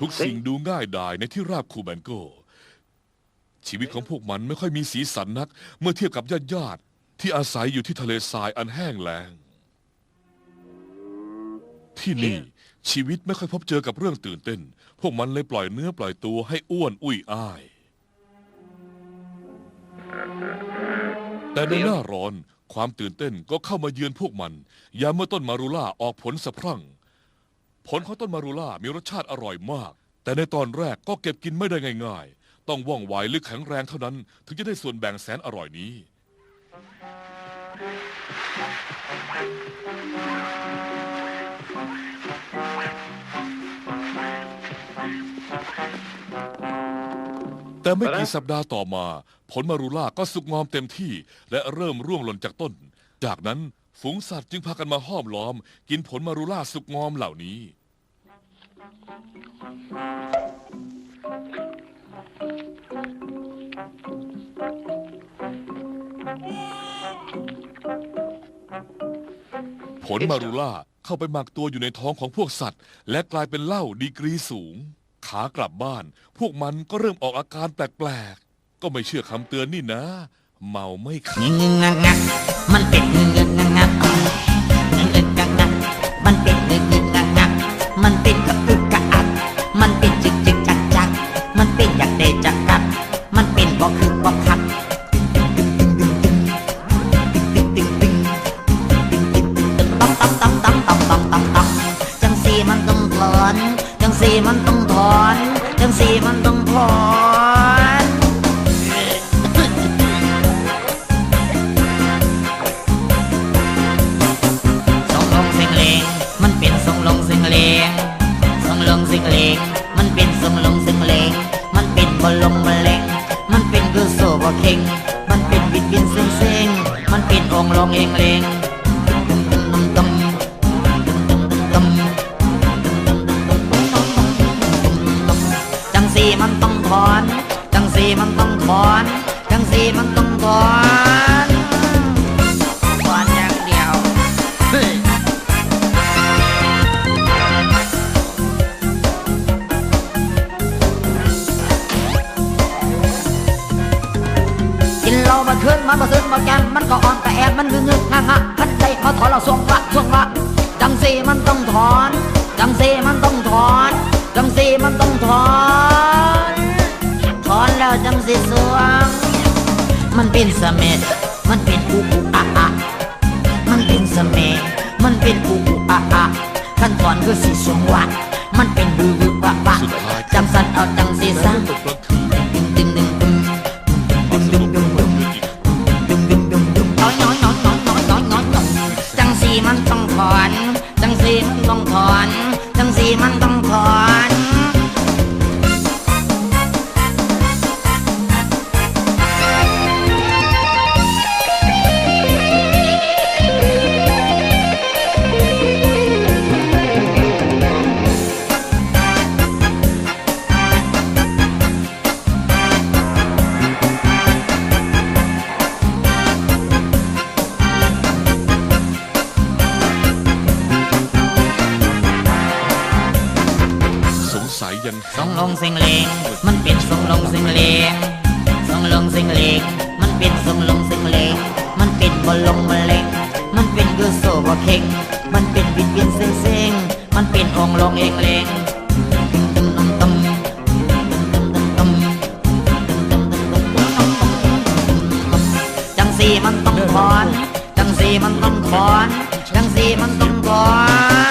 ทุกสิ่งดูง่ายดายในที่ราบคูแบนโก ชีวิตของพวกมันไม่ค่อยมีสีสันนัก เมื่อเทียบกับญาติญาติๆที่อาศัยอยู่ที่ทะเลทรายอันแห้งแล้ง ที่นี่ชีวิตไม่ค่อยพบเจอกับเรื่องตื่นเต้น พวกมันเลยปล่อยเนื้อปล่อยตัวให้อ้วนอุ้ยอ้าย แต่ในหน้าร้อนความตื่นเต้นก็เข้ามาเยือนพวกมัน ยามเมื่อต้นมารูล่าออกผลสะพรั่ง ผลของต้นมารูล่ามีรสชาติอร่อยมาก แต่ในตอนแรกก็เก็บกินไม่ได้ง่าย ๆ ต้องว่องไวหรือแข็งแรงเท่านั้น ถึงจะได้ส่วนแบ่งแสนอร่อยนี้ แต่ไม่กี่สัปดาห์ต่อมา ผลมารูล่าก็สุกงอมเต็มที่ และเริ่มร่วงหล่นจากต้น จากนั้น ฝูงสัตว์จึงพากันมาห้อมล้อม กินผลมารูล่าสุกงอมเหล่านี้ ผลมารูล่าเข้าไปหมักตัวอยู่ในท้องของพวกสัตว์ และกลายเป็นเหล้าดีกรีสูง ขากลับบ้าน พวกมันก็เริ่มออกอาการแปลกๆ ก็ไม่เชื่อคำเตือนนี่นะ เมาไม่ขับ มันเป็นงึงงึ งักมันอึกกักงักมันติดอึกอึกกักงักมันติดกับอึกกัอักมันติดจึกจึกจักจักมันติดอยากเดจักกมันเป็นบ่คือบ่คักจังสีมันต้องถอนจังสีมันต้องถอนจังสีมันต้องถอน องลองเองเลงจังสีมันต้องถอน จังสีมันต้องถอน จังสีมันต้องถอน มันมาซึนมาแกนมันก็อ่อนกระแอนมันงึงงึงงักงักมันได้มาถอนเราสวงวะสวงวะจังสีมันต้องถอน จังสีมันต้องถอน จังสีมันต้องถอน ถอนแล้วจังสีสวง มันเป็นเสม็ดมันเป็นอุอุอะอะมันเป็นเสน่ห์มันเป็นอุอุอะอะขั้นตอนคือสีสวงวะมันเป็นบือบือปะปะจังสันเอาจังสีสัง ยันทรงลงสิงเลงมันเป็นทรงลงสิงเลงทรงลงสิงเลงมันเป็นทรงลงสิงเลงมันเป็นบอลลงบอลเล็งมันเป็นยูโซบอเค็งมันเป็นบิดเบียนเซ็งเซ็งมันเป็นองลงเองเลงจังสีมันต้องคอนจังสีมันต้องคอนจังสีมันต้องคอน